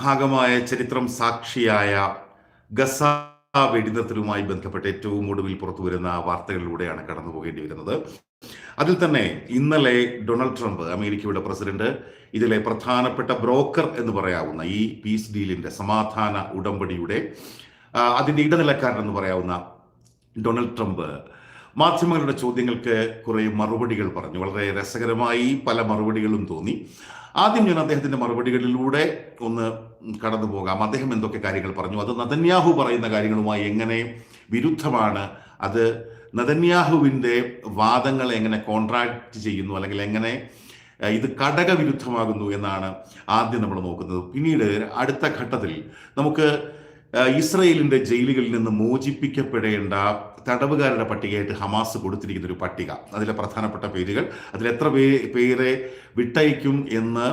ഭാഗമായ ചരിത്രം സാക്ഷിയായ ഗസ വെടിനിർത്തലുമായി ബന്ധപ്പെട്ട് ഏറ്റവും ഒടുവിൽ പുറത്തു വരുന്ന വാർത്തകളിലൂടെയാണ് കടന്നു പോകേണ്ടി വരുന്നത് അതിൽ തന്നെ ഇന്നലെ ഡൊണാൾഡ് ട്രംപ് അമേരിക്കയുടെ പ്രസിഡന്റ് ഇതിലെ പ്രധാനപ്പെട്ട ബ്രോക്കർ എന്ന് പറയാവുന്ന ഈ പീസ് ഡീലിന്റെ സമാധാന ഉടമ്പടിയുടെ അതിന്റെ ഇടനിലക്കാരൻ എന്ന് പറയാവുന്ന ഡൊണാൾഡ് ട്രംപ് മാധ്യമങ്ങളുടെ ചോദ്യങ്ങൾക്ക് കുറെ മറുപടികൾ പറഞ്ഞു. വളരെ രസകരമായി പല മറുപടികളും തോന്നി. ആദ്യം ഞാൻ അദ്ദേഹത്തിന്റെ മറുപടികളിലൂടെ ഒന്ന് കടന്നു പോകാം. അദ്ദേഹം എന്തൊക്കെ കാര്യങ്ങൾ പറഞ്ഞു? അത് നദന്യാഹു പറയുന്ന കാര്യങ്ങളുമായി എങ്ങനെ വിരുദ്ധമാണ്? അത് നദന്യാഹുവിന്റെ വാദങ്ങളെ എങ്ങനെ കോൺട്രാക്ട് ചെയ്യുന്നു? അല്ലെങ്കിൽ എങ്ങനെ ഇത് ഘടകവിരുദ്ധമാകുന്നു എന്നാണ് ആദ്യം നമ്മൾ നോക്കുന്നത്. പിന്നീട് അടുത്ത ഘട്ടത്തിൽ നമുക്ക് ഇസ്രയേലിന്റെ ജയിലുകളിൽ നിന്ന് മോചിപ്പിക്കപ്പെടേണ്ട തടവുകാരുടെ പട്ടികയായിട്ട് ഹമാസ് കൊടുത്തിരിക്കുന്ന ഒരു പട്ടിക. അതിലെ പ്രധാനപ്പെട്ട പേരുകൾ. അതിൽ എത്ര പേ പേരെ വിട്ടയക്കും എന്ന്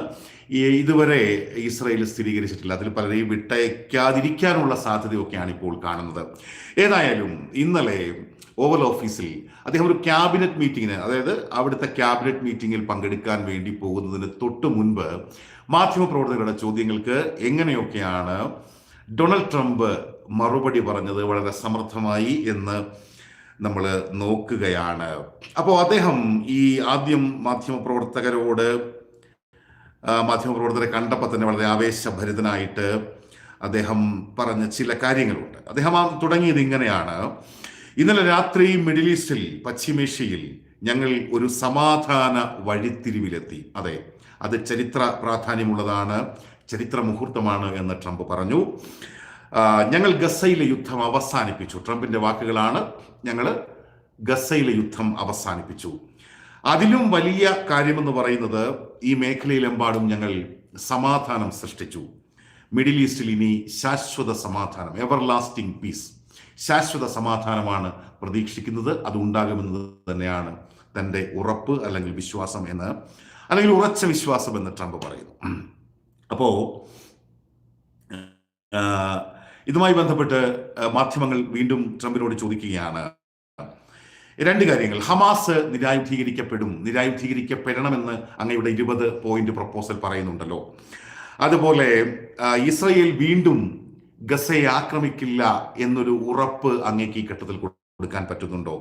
ഇതുവരെ ഇസ്രയേൽ സ്ഥിരീകരിച്ചിട്ടില്ല. അതിൽ പലരെയും വിട്ടയക്കാതിരിക്കാനുള്ള സാധ്യതയൊക്കെയാണ് ഇപ്പോൾ കാണുന്നത്. ഏതായാലും ഇന്നലെ ഓവൽ ഓഫീസിൽ അദ്ദേഹം ഒരു ക്യാബിനറ്റ് മീറ്റിങ്ങിന് അതായത് അവിടുത്തെ ക്യാബിനറ്റ് മീറ്റിങ്ങിൽ പങ്കെടുക്കാൻ വേണ്ടി പോകുന്നതിന് തൊട്ട് മുൻപ് മാധ്യമപ്രവർത്തകരുടെ ചോദ്യങ്ങൾക്ക് എങ്ങനെയൊക്കെയാണ് ഡൊണാൾഡ് ട്രംപ് മറുപടി പറഞ്ഞത് വളരെ സമർത്ഥമായി എന്ന് നമ്മൾ നോക്കുകയാണ്. അപ്പോൾ അദ്ദേഹം ഈ ആദ്യം മാധ്യമപ്രവർത്തകരോട് മാധ്യമപ്രവർത്തകരെ കണ്ടപ്പോൾ തന്നെ വളരെ ആവേശഭരിതനായിട്ട് അദ്ദേഹം പറഞ്ഞ ചില കാര്യങ്ങളുണ്ട്. അദ്ദേഹം തുടങ്ങിയത് ഇങ്ങനെയാണ്. ഇന്നലെ രാത്രി മിഡിൽ ഈസ്റ്റിൽ പശ്ചിമേഷ്യയിൽ ഞങ്ങൾ ഒരു സമാധാന വഴിത്തിരിവിലെത്തി. അതെ അത് ചരിത്ര പ്രാധാന്യമുള്ളതാണ്. ചരിത്ര മുഹൂർത്തമാണ് എന്ന് ട്രംപ് പറഞ്ഞു. ഞങ്ങൾ ഗസയിലെ യുദ്ധം അവസാനിപ്പിച്ചു. ട്രംപിന്റെ വാക്കുകളാണ് ഞങ്ങൾ ഗസയിലെ യുദ്ധം അവസാനിപ്പിച്ചു. അതിലും വലിയ കാര്യമെന്ന് പറയുന്നത് ഈ മേഖലയിലെമ്പാടും ഞങ്ങൾ സമാധാനം സൃഷ്ടിച്ചു. മിഡിൽ ഈസ്റ്റിൽ ഇനി ശാശ്വത സമാധാനം എവർ ലാസ്റ്റിംഗ് പീസ് ശാശ്വത സമാധാനമാണ് പ്രതീക്ഷിക്കുന്നത്. അത് ഉണ്ടാകുമെന്നത് തന്നെയാണ് തന്റെ ഉറപ്പ് അല്ലെങ്കിൽ വിശ്വാസം എന്ന് അല്ലെങ്കിൽ ഉറച്ച വിശ്വാസം എന്ന് ട്രംപ് പറയുന്നു. അപ്പോ ആ, ഇതുമായി ബന്ധപ്പെട്ട് മാധ്യമങ്ങൾ വീണ്ടും ട്രംപിനോട് ചോദിക്കുകയാണ്. രണ്ട് കാര്യങ്ങൾ. ഹമാസ് നിരായുധീകരിക്കപ്പെടും. നിരായുധീകരിക്കപ്പെടണമെന്ന് അങ്ങയുടെ ഇരുപത് പോയിന്റ് പ്രപ്പോസൽ പറയുന്നുണ്ടല്ലോ. അതുപോലെ ഇസ്രയേൽ വീണ്ടും ഗസയെ ആക്രമിക്കില്ല എന്നൊരു ഉറപ്പ് അങ്ങേക്ക് ഈ ഘട്ടത്തിൽ കൊടുക്കാൻ പറ്റുന്നുണ്ടോ?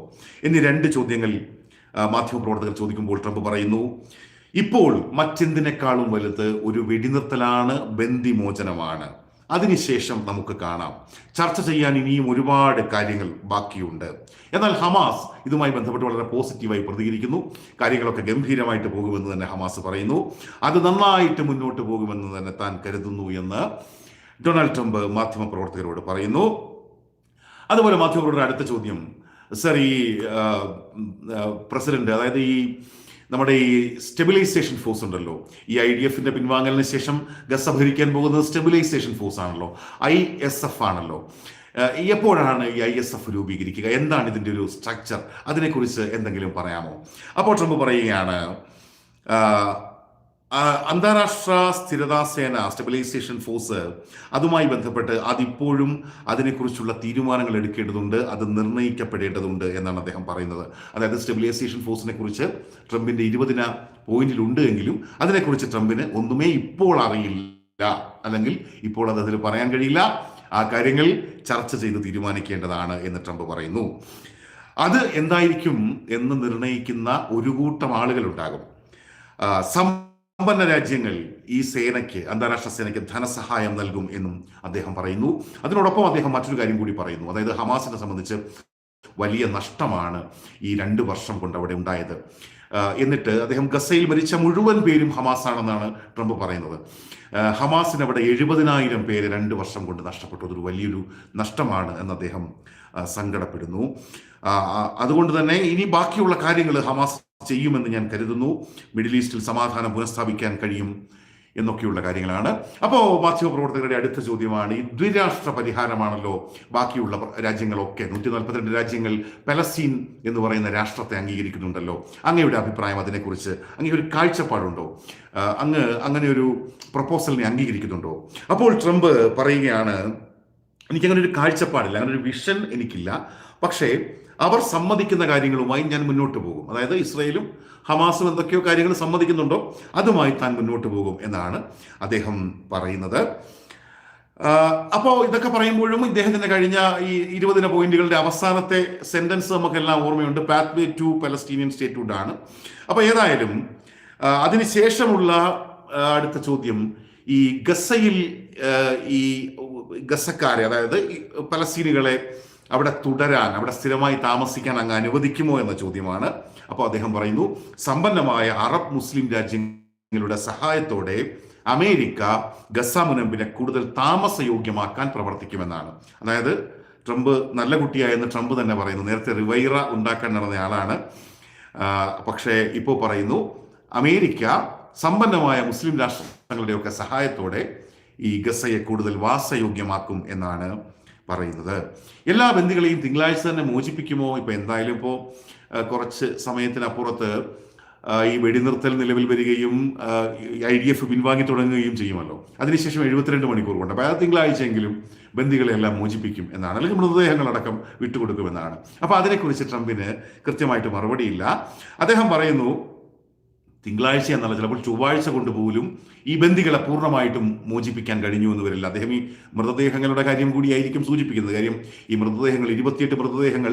എന്നീ രണ്ട് ചോദ്യങ്ങൾ മാധ്യമപ്രവർത്തകർ ചോദിക്കുമ്പോൾ ട്രംപ് പറയുന്നു ഇപ്പോൾ മറ്റെന്തിനേക്കാളും വലുത് ഒരു വെടിനിർത്തലാണ് ബന്ദിമോചനമാണ് അതിനുശേഷം നമുക്ക് കാണാം. ചർച്ച ചെയ്യാൻ ഇനിയും ഒരുപാട് കാര്യങ്ങൾ ബാക്കിയുണ്ട്. എന്നാൽ ഹമാസ് ഇതുമായി ബന്ധപ്പെട്ട് വളരെ പോസിറ്റീവായി പ്രതികരിക്കുന്നു. കാര്യങ്ങളൊക്കെ ഗംഭീരമായിട്ട് പോകുമെന്ന് തന്നെ ഹമാസ് പറയുന്നു. അത് നന്നായിട്ട് മുന്നോട്ട് പോകുമെന്ന് തന്നെ താൻ കരുതുന്നു എന്ന് ഡൊണാൾഡ് ട്രംപ് മാധ്യമപ്രവർത്തകരോട് പറയുന്നു. അതുപോലെ മാധ്യമപ്രവർത്തകരുടെ അടുത്ത ചോദ്യം. സർ ഈ പ്രസിഡന്റ് അതായത് ഈ നമ്മുടെ ഈ സ്റ്റെബിലൈസേഷൻ ഫോഴ്സ് ഉണ്ടല്ലോ. ഈ ഐ ഡി എഫിന്റെ പിൻവാങ്ങലിന് ശേഷം ഗസ ഭരിക്കാൻ പോകുന്നത് സ്റ്റെബിലൈസേഷൻ ഫോഴ്സ് ആണല്ലോ. ഐ എസ് എഫ് ആണല്ലോ. എപ്പോഴാണ് ഈ ഐ എസ് എഫ് രൂപീകരിക്കുക? എന്താണ് ഇതിന്റെ ഒരു സ്ട്രക്ചർ അതിനെക്കുറിച്ച് എന്തെങ്കിലും പറയാമോ? അപ്പോൾ ട്രംപ് പറയുകയാണ് അന്താരാഷ്ട്ര സ്ഥിരതാ സേന സ്റ്റെബിലൈസേഷൻ ഫോഴ്സ് അതുമായി ബന്ധപ്പെട്ട് അതിപ്പോഴും അതിനെക്കുറിച്ചുള്ള തീരുമാനങ്ങൾ എടുക്കേണ്ടതുണ്ട് അത് നിർണയിക്കപ്പെടേണ്ടതുണ്ട് എന്നാണ് അദ്ദേഹം പറയുന്നത്. അതായത് സ്റ്റെബിലൈസേഷൻ ഫോഴ്സിനെ കുറിച്ച് ട്രംപിന്റെ ഇരുപതിന പോയിന്റിലുണ്ട് എങ്കിലും അതിനെക്കുറിച്ച് ട്രംപിന് ഒന്നുമേ ഇപ്പോൾ അറിയില്ല. അല്ലെങ്കിൽ ഇപ്പോൾ അത് അതിൽ പറയാൻ കഴിയില്ല. ആ കാര്യങ്ങൾ ചർച്ച ചെയ്ത് തീരുമാനിക്കേണ്ടതാണ് എന്ന് ട്രംപ് പറയുന്നു. അത് എന്തായിരിക്കും എന്ന് നിർണയിക്കുന്ന ഒരു കൂട്ടം ആളുകൾ ഉണ്ടാകും ആ, സമ്പന്ന രാജ്യങ്ങൾ ഈ സേനയ്ക്ക് അന്താരാഷ്ട്ര സേനയ്ക്ക് ധനസഹായം നൽകും എന്നും അദ്ദേഹം പറയുന്നു. അതിനോടൊപ്പം അദ്ദേഹം മറ്റൊരു കാര്യം കൂടി പറയുന്നു. അതായത് ഹമാസിനെ സംബന്ധിച്ച് വലിയ നഷ്ടമാണ് ഈ രണ്ട് വർഷം കൊണ്ട് അവിടെ ഉണ്ടായത്. എന്നിട്ട് അദ്ദേഹം ഗസയിൽ മരിച്ച മുഴുവൻ പേരും ഹമാസ് ആണെന്നാണ് ട്രംപ് പറയുന്നത്. ഹമാസിന് അവിടെ എഴുപതിനായിരം പേര് രണ്ട് വർഷം കൊണ്ട് നഷ്ടപ്പെട്ടു അതൊരു വലിയൊരു നഷ്ടമാണ് എന്ന് അദ്ദേഹം സങ്കടപ്പെടുന്നു. അതുകൊണ്ട് തന്നെ ഇനി ബാക്കിയുള്ള കാര്യങ്ങൾ ഹമാസ് ചെയ്യുമെന്ന് ഞാൻ കരുതുന്നു. മിഡിൽ ഈസ്റ്റിൽ സമാധാനം പുനഃസ്ഥാപിക്കാൻ കഴിയും എന്നൊക്കെയുള്ള കാര്യങ്ങളാണ്. അപ്പോൾ മാധ്യമപ്രവർത്തകരുടെ അടുത്ത ചോദ്യമാണ് ഈ ദ്വിരാഷ്ട്ര പരിഹാരമാണല്ലോ ബാക്കിയുള്ള രാജ്യങ്ങളൊക്കെ. നൂറ്റി നാൽപ്പത്തിരണ്ട് രാജ്യങ്ങൾ പലസ്തീൻ എന്ന് പറയുന്ന രാഷ്ട്രത്തെ അംഗീകരിക്കുന്നുണ്ടല്ലോ. അങ്ങയുടെ അഭിപ്രായം അതിനെക്കുറിച്ച് അങ്ങേ ഒരു കാഴ്ചപ്പാടുണ്ടോ? അങ്ങ് അങ്ങനെ ഒരു പ്രപ്പോസലിനെ അംഗീകരിക്കുന്നുണ്ടോ? അപ്പോൾ ട്രംപ് പറയുകയാണ് എനിക്കങ്ങനെ ഒരു കാഴ്ചപ്പാടില്ല അങ്ങനെ ഒരു വിഷൻ എനിക്കില്ല. പക്ഷേ അവർ സമ്മതിക്കുന്ന കാര്യങ്ങളുമായി ഞാൻ മുന്നോട്ട് പോകും. അതായത് ഇസ്രയേലും ഹമാസും എന്തൊക്കെയോ കാര്യങ്ങൾ സമ്മതിക്കുന്നുണ്ടോ അതുമായി താൻ മുന്നോട്ട് പോകും എന്നാണ് അദ്ദേഹം പറയുന്നത്. അപ്പോൾ ഇതൊക്കെ പറയുമ്പോഴും ഇദ്ദേഹത്തിന് കഴിഞ്ഞ ഈ ഇരുപതിന പോയിന്റുകളുടെ അവസാനത്തെ സെന്റൻസ് നമുക്കെല്ലാം ഓർമ്മയുണ്ട്. പാത്വേ ടു പലസ്റ്റീനിയൻ സ്റ്റേറ്റ്ഹുഡ് ആണ്. അപ്പോൾ ഏതായാലും അതിനുശേഷമുള്ള അടുത്ത ചോദ്യം ഈ ഗസയിൽ ഈ ഗസക്കാരെ അതായത് പലസ്തീനുകളെ അവിടെ തുടരാൻ അവിടെ സ്ഥിരമായി താമസിക്കാൻ അങ്ങ് അനുവദിക്കുമോ എന്ന ചോദ്യമാണ്. അപ്പോൾ അദ്ദേഹം പറയുന്നു സമ്പന്നമായ അറബ് മുസ്ലിം രാജ്യങ്ങളുടെ സഹായത്തോടെ അമേരിക്ക ഗസ മുനമ്പിനെ കൂടുതൽ താമസയോഗ്യമാക്കാൻ പ്രവർത്തിക്കുമെന്നാണ്. അതായത് ട്രംപ് നല്ല കുട്ടിയായെന്ന് ട്രംപ് തന്നെ പറയുന്നു. നേരത്തെ റിവൈറ ഉണ്ടാക്കാൻ നടന്ന ആളാണ്. പക്ഷേ ഇപ്പോൾ പറയുന്നു അമേരിക്ക സമ്പന്നമായ മുസ്ലിം രാഷ്ട്രങ്ങളുടെയൊക്കെ സഹായത്തോടെ ഈ ഗസയെ കൂടുതൽ വാസയോഗ്യമാക്കും എന്നാണ് പറയുന്നത്. എല്ലാ ബന്ദികളെയും തിങ്കളാഴ്ച തന്നെ മോചിപ്പിക്കുമോ? ഇപ്പൊ എന്തായാലും ഇപ്പോ കുറച്ച് സമയത്തിനപ്പുറത്ത് ഈ വെടിനിർത്തൽ നിലവിൽ വരികയും ഐ ഡി എഫ് പിൻവാങ്ങി തുടങ്ങുകയും ചെയ്യുമല്ലോ. അതിനുശേഷം എഴുപത്തിരണ്ട് മണിക്കൂർ കൊണ്ട് അപ്പോൾ അത് തിങ്കളാഴ്ചയെങ്കിലും ബന്ദികളെല്ലാം മോചിപ്പിക്കും എന്നാണ്. അല്ലെങ്കിൽ മൃതദേഹങ്ങളടക്കം വിട്ടുകൊടുക്കുമെന്നാണ് അപ്പോൾ അതിനെക്കുറിച്ച് ട്രംപിന് കൃത്യമായിട്ട് മറുപടിയില്ല. അദ്ദേഹം പറയുന്നു തിങ്കളാഴ്ച എന്നല്ല ചിലപ്പോൾ ചൊവ്വാഴ്ച കൊണ്ടുപോലും ഈ ബന്ദികളെ പൂർണമായിട്ടും മോചിപ്പിക്കാൻ കഴിഞ്ഞു എന്ന് വരില്ല. അദ്ദേഹം ഈ മൃതദേഹങ്ങളുടെ കാര്യം കൂടിയായിരിക്കും സൂചിപ്പിക്കുന്നത്. കാര്യം ഈ മൃതദേഹങ്ങൾ ഇരുപത്തിയെട്ട് മൃതദേഹങ്ങൾ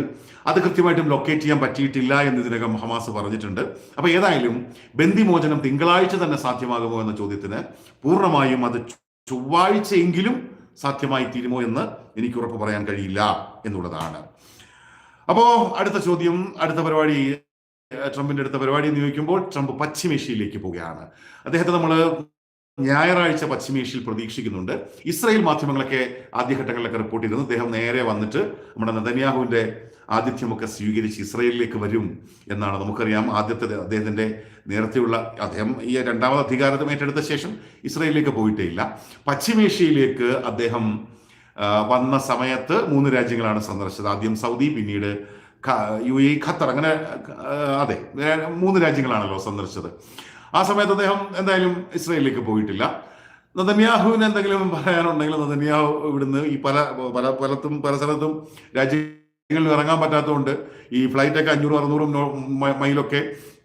അത് കൃത്യമായിട്ടും ലൊക്കേറ്റ് ചെയ്യാൻ പറ്റിയിട്ടില്ല എന്ന് ഇതിനകം ഹമാസ് പറഞ്ഞിട്ടുണ്ട്. അപ്പൊ ഏതായാലും ബന്ദിമോചനം തിങ്കളാഴ്ച തന്നെ സാധ്യമാകുമോ എന്ന ചോദ്യത്തിന് പൂർണമായും അത് ചൊവ്വാഴ്ചയെങ്കിലും സാധ്യമായി തീരുമോ എന്ന് എനിക്ക് ഉറപ്പ് പറയാൻ കഴിയില്ല എന്നുള്ളതാണ്. അപ്പോ അടുത്ത ചോദ്യം അടുത്ത പരിപാടി ട്രംപിന്റെ അടുത്ത പരിപാടി എന്ന് ചോദിക്കുമ്പോൾ ട്രംപ് പശ്ചിമേഷ്യയിലേക്ക് പോവുകയാണ്. അദ്ദേഹത്തെ നമ്മൾ ഞായറാഴ്ച പശ്ചിമേഷ്യയിൽ പ്രതീക്ഷിക്കുന്നുണ്ട്. ഇസ്രായേൽ മാധ്യമങ്ങളൊക്കെ ആദ്യഘട്ടങ്ങളിലൊക്കെ റിപ്പോർട്ട് ചെയ്തിരുന്നു. അദ്ദേഹം നേരെ വന്നിട്ട് നമ്മുടെ നദന്യാഹുവിന്റെ ആതിഥ്യമൊക്കെ സ്വീകരിച്ച് ഇസ്രായേലിലേക്ക് വരും എന്നാണ് നമുക്കറിയാം. ആദ്യത്തെ അദ്ദേഹത്തിന്റെ നേരത്തെയുള്ള അദ്ദേഹം ഈ രണ്ടാമത് അധികാരത്തെ ഏറ്റെടുത്ത ശേഷം ഇസ്രായേലിലേക്ക് പോയിട്ടേ ഇല്ല. പശ്ചിമേഷ്യയിലേക്ക് അദ്ദേഹം വന്ന സമയത്ത് മൂന്ന് രാജ്യങ്ങളാണ് സന്ദർശിച്ചത്. ആദ്യം സൗദി പിന്നീട് യു എ ഖത്തർ അങ്ങനെ അതെ മൂന്ന് രാജ്യങ്ങളാണല്ലോ സന്ദർശിച്ചത്. ആ സമയത്ത് അദ്ദേഹം എന്തായാലും ഇസ്രയേലിലേക്ക് പോയിട്ടില്ല. നദന്യാഹുവിന് എന്തെങ്കിലും പറയാനുണ്ടെങ്കിൽ നദന്യാഹു ഇവിടുന്ന് ഈ പല പല പലത്തും പല സ്ഥലത്തും രാജ്യങ്ങളിൽ ഇറങ്ങാൻ പറ്റാത്തതുകൊണ്ട് ഈ ഫ്ലൈറ്റൊക്കെ അഞ്ഞൂറും അറുന്നൂറും മൈലൊക്കെ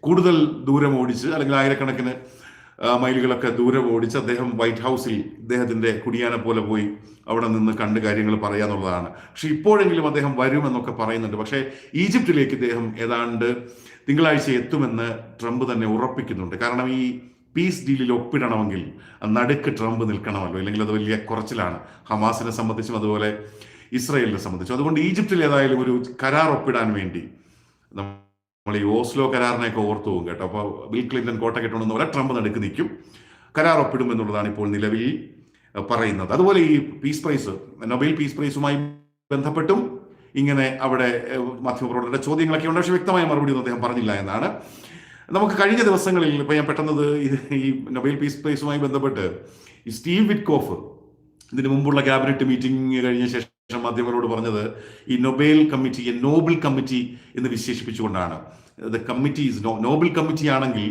കൂടുതൽ ദൂരം ഓടിച്ച് അല്ലെങ്കിൽ ആയിരക്കണക്കിന് മൈലുകളൊക്കെ ദൂരെ ഓടിച്ച് അദ്ദേഹം വൈറ്റ് ഹൗസിൽ ഇദ്ദേഹത്തിന്റെ കുടിയാനെ പോലെ പോയി അവിടെ നിന്ന് കണ്ട് കാര്യങ്ങൾ പറയാന്നുള്ളതാണ്. പക്ഷെ ഇപ്പോഴെങ്കിലും അദ്ദേഹം വരുമെന്നൊക്കെ പറയുന്നുണ്ട്. പക്ഷേ ഈജിപ്തിലേക്ക് ഇദ്ദേഹം ഏതാണ്ട് തിങ്കളാഴ്ച എത്തുമെന്ന് ട്രംപ് തന്നെ ഉറപ്പിക്കുന്നുണ്ട്. കാരണം ഈ പീസ് ഡീലിൽ ഒപ്പിടണമെങ്കിൽ നടുക്ക് ട്രംപ് നിൽക്കണമല്ലോ. അല്ലെങ്കിൽ അത് വലിയ കുറച്ചിലാണ്. ഹമാസിനെ സംബന്ധിച്ചും അതുപോലെ ഇസ്രയേലിനെ സംബന്ധിച്ചും. അതുകൊണ്ട് ഈജിപ്തിൽ ഏതായാലും ഒരു കരാർ ഒപ്പിടാൻ വേണ്ടി നമ്മൾ ഈ ഓസ്ലോ കരാറിനെയൊക്കെ ഓർത്തു പോകും കേട്ടോ. അപ്പോൾ ബിൽ ക്ലിന്റൺ കോട്ട കെട്ടണമെന്ന് പോലെ ട്രംപ് നടുക്ക് നിൽക്കും. കരാർ ഒപ്പിടും എന്നുള്ളതാണ് ഇപ്പോൾ നിലവിൽ പറയുന്നത്. അതുപോലെ ഈ പീസ് പ്രൈസ് നൊബേൽ പീസ് പ്രൈസുമായി ബന്ധപ്പെട്ടും ഇങ്ങനെ അവിടെ മാധ്യമപ്രവർത്തകരുടെ ചോദ്യങ്ങളൊക്കെ ഉണ്ട്. പക്ഷെ വ്യക്തമായ മറുപടി ഒന്നും അദ്ദേഹം പറഞ്ഞില്ല എന്നാണ്. നമുക്ക് കഴിഞ്ഞ ദിവസങ്ങളിൽ ഇപ്പൊ ഞാൻ പെട്ടെന്നത് ഈ നൊബേൽ പീസ് പ്രൈസുമായി ബന്ധപ്പെട്ട് ഈ സ്റ്റീവ് വിറ്റ്കോഫ് ഇതിനു മുമ്പുള്ള ക്യാബിനറ്റ് മീറ്റിംഗ് കഴിഞ്ഞ ശേഷം മാധ്യമങ്ങളോട് പറഞ്ഞത് ഈ നൊബേൽ കമ്മിറ്റി നോബൽ കമ്മിറ്റി എന്ന് വിശേഷിപ്പിച്ചുകൊണ്ടാണ്. The committee is no Nobel committee ആണെങ്കിൽ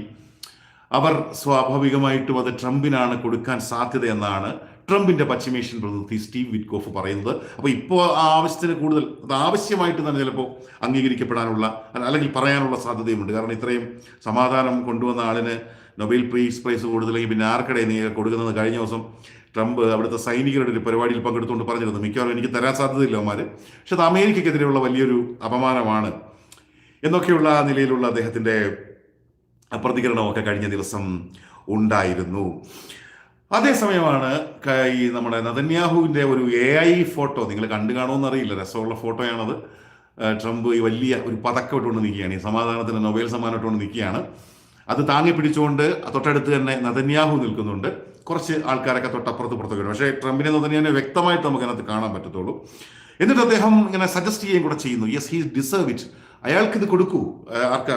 അവർ സ്വാഭാവികമായിട്ടും അത് ട്രംപിനാണ് കൊടുക്കാൻ സാധ്യത എന്നാണ് ട്രംപിന്റെ പശ്ചിമേഷ്യൻ പ്രതിനിധി സ്റ്റീവ് വിറ്റ്കോഫ് പറയുന്നത്. അപ്പോൾ ഇപ്പോൾ ആ ആവശ്യത്തിന് കൂടുതൽ അത് ആവശ്യമായിട്ട് തന്നെ ചിലപ്പോൾ അംഗീകരിക്കപ്പെടാനുള്ള അല്ലെങ്കിൽ പറയാനുള്ള സാധ്യതയുമുണ്ട്. കാരണം ഇത്രയും സമാധാനം കൊണ്ടുവന്ന ആളിന് നൊബേൽ പ്രൈസ് പ്രൈസ് കൂടുതലെങ്കിൽ പിന്നെ ആർക്കടെ നീ കൊടുക്കുന്നത് കഴിഞ്ഞ ദിവസം ട്രംപ് അവിടുത്തെ സൈനികരുടെ ഒരു പരിപാടിയിൽ പങ്കെടുത്തുകൊണ്ട് പറഞ്ഞിരുന്നു. മിക്കവാറും എനിക്ക് തരാൻ സാധ്യതയില്ല അവന്മാർ പക്ഷെ അത് അമേരിക്കക്കെതിരെയുള്ള വലിയൊരു അപമാനമാണ് എന്നൊക്കെയുള്ള നിലയിലുള്ള അദ്ദേഹത്തിന്റെ പ്രതികരണമൊക്കെ കഴിഞ്ഞ ദിവസം ഉണ്ടായിരുന്നു. അതേസമയമാണ് ഈ നമ്മുടെ നദന്യാഹുവിന്റെ ഒരു എ ഐ ഫോട്ടോ നിങ്ങൾ കണ്ടു കാണുമെന്ന് അറിയില്ല രസമുള്ള ഫോട്ടോയാണത്. ട്രംപ് ഈ വലിയ ഒരു പതക്കം ഇട്ടുകൊണ്ട് നിൽക്കുകയാണ് ഈ സമാധാനത്തിന് നൊബേൽ സമ്മാനം ഇട്ടുകൊണ്ട് നിൽക്കുകയാണ്. അത് താങ്ങി പിടിച്ചുകൊണ്ട് തൊട്ടടുത്ത് തന്നെ നദന്യാഹു നിൽക്കുന്നുണ്ട്. കുറച്ച് ആൾക്കാരൊക്കെ തൊട്ടപ്പുറത്ത് പുറത്തൊക്കെ വരും. പക്ഷേ ട്രംപിനെ എന്ന് പറഞ്ഞാൽ വ്യക്തമായിട്ട് നമുക്ക് അതിനകത്ത് കാണാൻ പറ്റത്തുള്ളൂ. എന്നിട്ട് അദ്ദേഹം ഇങ്ങനെ സജസ്റ്റ് ചെയ്യുകയും കൂടെ ചെയ്യുന്നു. യെസ് ഹീ ഡിസേർവ് ഇറ്റ് അയാൾക്ക് ഇത് കൊടുക്കൂ. ആർക്ക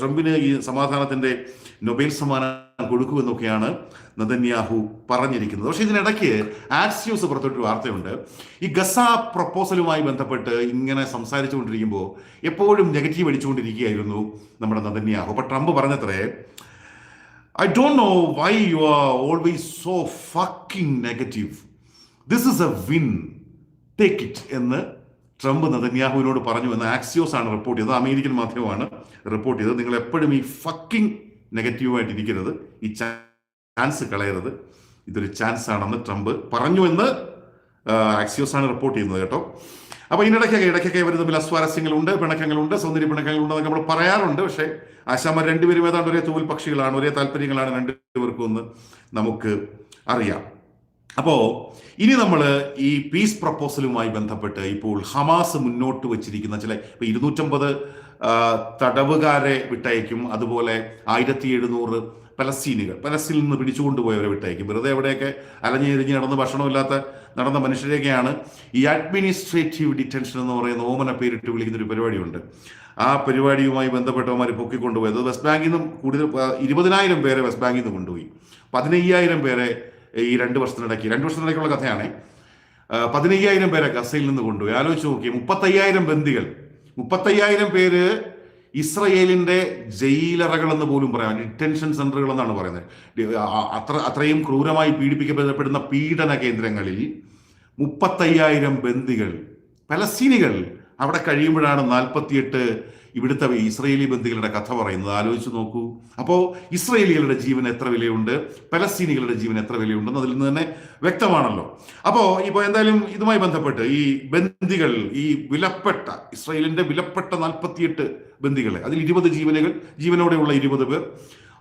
ട്രംപിന് ഈ സമാധാനത്തിന്റെ നൊബേൽ സമ്മാനം കൊടുക്കൂ എന്നൊക്കെയാണ് നദന്യാഹു പറഞ്ഞിരിക്കുന്നത്. പക്ഷേ ഇതിനിടയ്ക്ക് ആക്സ് പുറത്തൊരു വാർത്തയുണ്ട്. ഈ ഗസ പ്രപ്പോസലുമായി ബന്ധപ്പെട്ട് ഇങ്ങനെ സംസാരിച്ചുകൊണ്ടിരിക്കുമ്പോൾ എപ്പോഴും നെഗറ്റീവ് അടിച്ചുകൊണ്ടിരിക്കുകയായിരുന്നു നമ്മുടെ നദന്യാഹു അപ്പൊ ട്രംപ് പറഞ്ഞത്രേ I don't know why you are always so fucking negative. This is a win. Take it എന്ന് ട്രംപ് നദന്യാഹുവിനോട് പറഞ്ഞു എന്ന് ആക്സിയോസ് ആണ് റിപ്പോർട്ട് ചെയ്തത്. അമേരിക്കൻ മാധ്യമമാണ് റിപ്പോർട്ട് ചെയ്തത്. നിങ്ങൾ എപ്പോഴും ഈ ഫക്കിംഗ് നെഗറ്റീവായിട്ട് ഇരിക്കരുത്. ഈ ചാൻസ് കളയരുത്. ഇതൊരു ചാൻസ് ആണെന്ന് ട്രംപ് പറഞ്ഞു എന്ന് ആക്സിയോസ് ആണ് റിപ്പോർട്ട് ചെയ്യുന്നത് കേട്ടോ. അപ്പോൾ ഇതിനിടയ്ക്കൊക്കെ ഇടയ്ക്കൊക്കെ ഇവർ തമ്മിൽ അസ്വാരസ്യങ്ങളുണ്ട് പിണക്കങ്ങളുണ്ട് സൗന്ദര്യ പിണക്കങ്ങളുണ്ട് എന്നൊക്കെ നമ്മൾ പറയാറുണ്ട്. പക്ഷേ ആശാമാർ രണ്ടുപേരും ഏതാണ്ട് ഒരേ തൂവൽ പക്ഷികളാണ് ഒരേ താല്പര്യങ്ങളാണ് രണ്ടുപേർക്കും എന്ന് നമുക്ക് അറിയാം. അപ്പോ ഇനി നമ്മൾ ഈ പീസ് പ്രപ്പോസലുമായി ബന്ധപ്പെട്ട് ഇപ്പോൾ ഹമാസ് മുന്നോട്ട് വച്ചിരിക്കുന്ന ചില ഇരുന്നൂറ്റമ്പത് തടവുകാരെ വിട്ടയക്കും. അതുപോലെ ആയിരത്തി എഴുന്നൂറ് പലസ്തീനുകൾ പലസ്തീനിൽ നിന്ന് പിടിച്ചുകൊണ്ടുപോയവരെ വിട്ടയക്കും. വെറുതെ എവിടെയൊക്കെ അലഞ്ഞെരിഞ്ഞ് നടന്ന് ഭക്ഷണമില്ലാത്ത നടന്ന മനുഷ്യരെയൊക്കെയാണ് ഈ അഡ്മിനിസ്ട്രേറ്റീവ് ഡിറ്റൻഷൻ എന്ന് പറയുന്ന ഓമന പേരിട്ട് വിളിക്കുന്ന ഒരു പരിപാടിയുണ്ട്. ആ പരിപാടിയുമായി ബന്ധപ്പെട്ടവന്മാർ പൊക്കിക്കൊണ്ടുപോയത് വെസ്റ്റ് ബാങ്കിൽ നിന്നും കൂടുതൽ ഇരുപതിനായിരം പേരെ വെസ്റ്റ് ബാങ്കിൽ നിന്ന് കൊണ്ടുപോയി. പതിനയ്യായിരം പേരെ ഈ രണ്ട് വർഷത്തിനിടയ്ക്ക് രണ്ട് വർഷത്തിനിടയ്ക്കുള്ള കഥയാണ്. പതിനയ്യായിരം പേരെ ഗസയിൽ നിന്ന് കൊണ്ടുപോയി. ആലോചിച്ച് നോക്കി മുപ്പത്തയ്യായിരം ബന്ദികൾ. മുപ്പത്തയ്യായിരം പേര് ഇസ്രയേലിന്റെ ജയിലറകൾ എന്ന് പോലും പറയാം. ഡിറ്റൻഷൻ സെന്ററുകൾ എന്നാണ് പറയുന്നത് അത്ര അത്രയും ക്രൂരമായി പീഡിപ്പിക്കപ്പെടുന്ന പീഡന കേന്ദ്രങ്ങളിൽ മുപ്പത്തയ്യായിരം ബന്ദികൾ പലസ്തീനികൾ അവിടെ കഴിയുമ്പോഴാണ് നാൽപ്പത്തിയെട്ട് ഇവിടുത്തെ ഇസ്രയേലി ബന്ധികളുടെ കഥ പറയുന്നത്. ആലോചിച്ച് നോക്കൂ. അപ്പോൾ ഇസ്രയേലികളുടെ ജീവൻ എത്ര വിലയുണ്ട്? പലസ്തീനികളുടെ ജീവൻ എത്ര വിലയുണ്ടെന്ന് അതിൽ നിന്ന് തന്നെ വ്യക്തമാണല്ലോ. അപ്പോൾ ഇപ്പോൾ എന്തായാലും ഇതുമായി ബന്ധപ്പെട്ട് ഈ ബന്ദികൾ ഈ വിലപ്പെട്ട ഇസ്രയേലിന്റെ വിലപ്പെട്ട നാൽപ്പത്തിയെട്ട് ബന്ദികളെ അതിൽ ഇരുപത് ജീവനുകൾ ജീവനോടെയുള്ള ഇരുപത് പേർ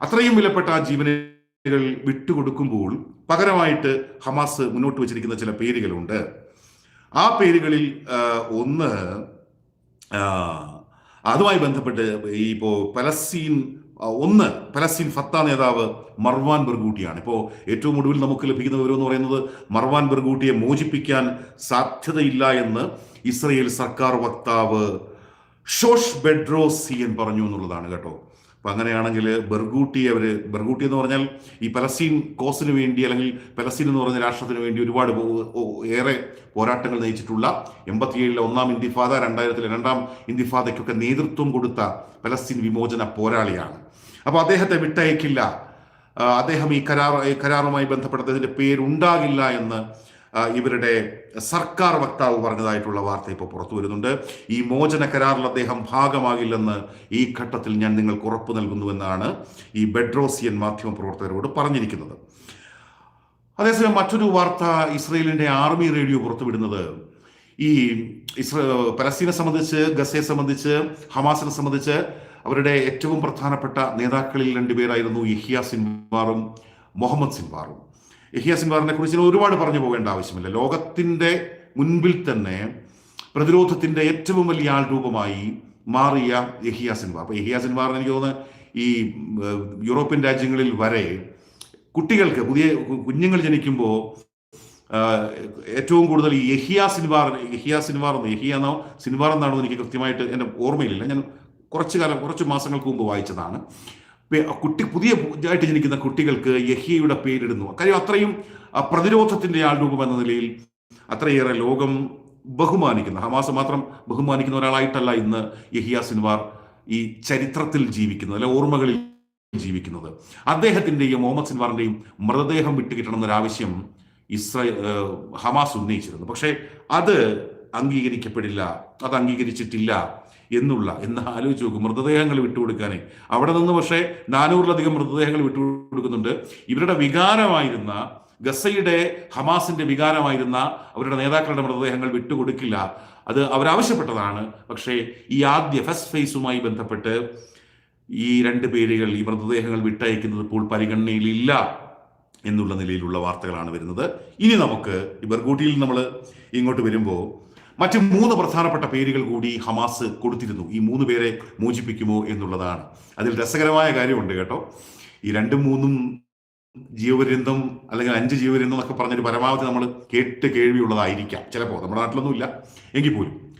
അത്രയും വിലപ്പെട്ട ആ ജീവനുകൾ വിട്ടുകൊടുക്കുമ്പോൾ പകരമായിട്ട് ഹമാസ് മുന്നോട്ട് വെച്ചിരിക്കുന്ന ചില പേരുകളുണ്ട്. ആ പേരുകളിൽ ഒന്ന് അതുമായി ബന്ധപ്പെട്ട് ഈ ഇപ്പോൾ പലസ്തീൻ ഒന്ന് പലസ്തീൻ ഫത്ത നേതാവ് മർവാൻ ബർഗൂട്ടിയാണ്. ഇപ്പോൾ ഏറ്റവും ഒടുവിൽ നമുക്ക് ലഭിക്കുന്ന വിവരം എന്ന് പറയുന്നത് മർവാൻ ബർഗൂട്ടിയെ മോചിപ്പിക്കാൻ സാധ്യതയില്ല എന്ന് ഇസ്രയേൽ സർക്കാർ വക്താവ് ഷോഷ് ബെഡ്രോസിയൻ പറഞ്ഞു എന്നുള്ളതാണ് കേട്ടോ. അപ്പൊ അങ്ങനെയാണെങ്കിൽ ബർഗൂട്ടി അവർ ബർഗൂട്ടി എന്ന് പറഞ്ഞാൽ ഈ പലസ്തീൻ കോസിന് വേണ്ടി അല്ലെങ്കിൽ പലസ്തീൻ എന്ന് പറഞ്ഞ രാഷ്ട്രത്തിന് വേണ്ടി ഒരുപാട് ഏറെ പോരാട്ടങ്ങൾ നയിച്ചിട്ടുള്ള എൺപത്തിയേഴിലെ ഒന്നാം ഇന്തിഫാദ രണ്ടായിരത്തിലെ രണ്ടാം ഇന്തിഫാദയ്ക്കൊക്കെ നേതൃത്വം കൊടുത്ത പലസ്തീൻ വിമോചന പോരാളിയാണ്. അപ്പോൾ അദ്ദേഹത്തെ വിട്ടയക്കില്ല. അദ്ദേഹം ഈ കരാർ കരാറുമായി ബന്ധപ്പെട്ട അദ്ദേഹത്തിന്റെ പേരുണ്ടാകില്ല എന്ന് ഇവരുടെ സർക്കാർ വക്താവ് പറഞ്ഞതായിട്ടുള്ള വാർത്ത ഇപ്പോൾ പുറത്തു വരുന്നുണ്ട്. ഈ മോചന കരാറിൽ അദ്ദേഹം ഭാഗമാകില്ലെന്ന് ഈ ഘട്ടത്തിൽ ഞാൻ നിങ്ങൾക്ക് ഉറപ്പ് നൽകുന്നുവെന്നാണ് ഈ ബെഡ്രോസിയൻ മാധ്യമ പ്രവർത്തകരോട് പറഞ്ഞിരിക്കുന്നത്. അതേസമയം മറ്റൊരു വാർത്ത ഇസ്രയേലിന്റെ ആർമി റേഡിയോ പുറത്തുവിടുന്നത്. ഈ ഇസ്ര പലസ്തീനെ സംബന്ധിച്ച് ഗസയെ സംബന്ധിച്ച് ഹമാസിനെ സംബന്ധിച്ച് അവരുടെ ഏറ്റവും പ്രധാനപ്പെട്ട നേതാക്കളിൽ രണ്ടുപേരായിരുന്നു ഇഹിയ സിൻവാറും മുഹമ്മദ് സിൻവാറും. ഇഹിയ സിൻവാറിനെ കുറിച്ച് ഒരുപാട് പറഞ്ഞു പോകേണ്ട ആവശ്യമില്ല. ലോകത്തിന്റെ മുൻപിൽ തന്നെ പ്രതിരോധത്തിന്റെ ഏറ്റവും വലിയ ആൾ രൂപമായി മാറിയ യഹിയ സിൻവാർ അപ്പോൾ യഹിയ സിൻവാറിന് എനിക്ക് തോന്നുന്നു ഈ യൂറോപ്യൻ രാജ്യങ്ങളിൽ വരെ കുട്ടികൾക്ക് പുതിയ കുഞ്ഞുങ്ങൾ ജനിക്കുമ്പോൾ ഏറ്റവും കൂടുതൽ ഈ യഹിയ സിൻവാർ യഹിയ സിൻവാർ എന്ന് യഹിയ എന്നോ സിൻവാർ എന്നാണോ എന്ന് എനിക്ക് കൃത്യമായിട്ട് എന്റെ ഓർമ്മയിലില്ല. ഞാൻ കുറച്ച് കാലം കുറച്ച് മാസങ്ങൾക്ക് മുമ്പ് വായിച്ചതാണ്. കുട്ടി പുതിയ ആയിട്ട് ജനിക്കുന്ന കുട്ടികൾക്ക് യഹിയയുടെ പേരിടുന്നു. കാര്യം അത്രയും പ്രതിരോധത്തിന്റെ ആൾ രൂപം എന്ന നിലയിൽ അത്രയേറെ ലോകം ബഹുമാനിക്കുന്ന. ഹമാസ് മാത്രം ബഹുമാനിക്കുന്ന ഒരാളായിട്ടല്ല ഇന്ന് യഹിയ സിൻവാർ ഈ ചരിത്രത്തിൽ ജീവിക്കുന്നത് അല്ലെ ഓർമ്മകളിൽ ജീവിക്കുന്നത്. അദ്ദേഹത്തിന്റെയും മുഹമ്മദ് സിൻവാറിന്റെയും മൃതദേഹം വിട്ടുകിട്ടണം എന്നൊരാവശ്യം ഇസ്രായേൽ ഹമാസ് ഉന്നയിച്ചിരുന്നു. പക്ഷേ അത് അംഗീകരിക്കപ്പെടില്ല അത് അംഗീകരിച്ചിട്ടില്ല. എന്നുള്ള എന്ന് ആലോചിച്ച് നോക്കും. മൃതദേഹങ്ങൾ വിട്ടുകൊടുക്കാനേ. അവിടെ നിന്ന് പക്ഷേ നാനൂറിലധികം മൃതദേഹങ്ങൾ വിട്ടുകൊടുക്കുന്നുണ്ട്. ഇവരുടെ വികാരമായിരുന്ന ഗസയുടെ ഹമാസിന്റെ വികാരമായിരുന്ന അവരുടെ നേതാക്കളുടെ മൃതദേഹങ്ങൾ വിട്ടുകൊടുക്കില്ല. അത് അവരാവശ്യപ്പെട്ടതാണ്. പക്ഷേ ഈ ആദ്യ ഫസ്റ്റ് ഫേസുമായി ബന്ധപ്പെട്ട് ഈ രണ്ട് പേരുകൾ ഈ മൃതദേഹങ്ങൾ വിട്ടയക്കുന്നത് ഇപ്പോൾ പരിഗണനയിലില്ല എന്നുള്ള നിലയിലുള്ള വാർത്തകളാണ് വരുന്നത്. ഇനി നമുക്ക് ഈ ബർഗൂട്ടിയിൽ നമ്മൾ ഇങ്ങോട്ട് വരുമ്പോൾ മറ്റ് മൂന്ന് പ്രധാനപ്പെട്ട പേരുകൾ കൂടി ഹമാസ് കൊടുത്തിരുന്നു. ഈ മൂന്ന് പേരെ മോചിപ്പിക്കുമോ എന്നുള്ളതാണ്. അതിൽ രസകരമായ കാര്യമുണ്ട് കേട്ടോ. ഈ രണ്ടും മൂന്നും ജീവപര്യന്തം അല്ലെങ്കിൽ അഞ്ച് ജീവപര്യന്തം എന്നൊക്കെ പറഞ്ഞൊരു പരമാവധി നമ്മൾ കേട്ട് കേൾവിയുള്ളതായിരിക്കാം. ചിലപ്പോൾ നമ്മുടെ നാട്ടിലൊന്നും ഇല്ല എങ്കിൽ പോലും.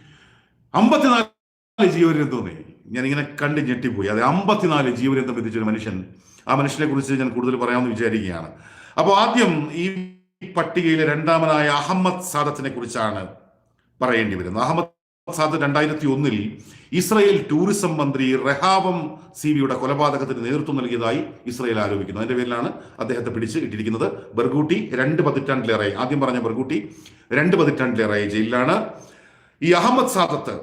അമ്പത്തിനാല് ജീവപര്യന്തം ഞാനിങ്ങനെ കണ്ട് ഞെട്ടിപ്പോയി. അതെ അമ്പത്തിനാല് ജീവപര്യന്തം വിധിച്ചൊരു മനുഷ്യൻ. ആ മനുഷ്യനെ കുറിച്ച് ഞാൻ കൂടുതൽ പറയാമെന്ന് വിചാരിക്കുകയാണ്. അപ്പോൾ ആദ്യം ഈ പട്ടികയിലെ രണ്ടാമനായ അഹമ്മദ് സാദത്തിനെ കുറിച്ചാണ് പറയേണ്ടി വരുന്നത് അഹമ്മദ് സാദ് രണ്ടായിരത്തി ഒന്നിൽ ഇസ്രയേൽ ടൂറിസം മന്ത്രി റെഹാവം സിബിയുടെ കൊലപാതകത്തിന് നേതൃത്വം നൽകിയതായി ഇസ്രയേൽ ആരോപിക്കുന്നു. അതിന്റെ പേരിലാണ് അദ്ദേഹത്തെ പിടിച്ച് ഇട്ടിരിക്കുന്നത്. ബർഗൂട്ടി രണ്ട് പതിറ്റാണ്ടിലേറെ ആദ്യം പറഞ്ഞ ബർഗൂട്ടി രണ്ട് പതിറ്റാണ്ടിലേറെ ജയിലിലാണ്. ഈ അഹമ്മദ് സാദത്ത്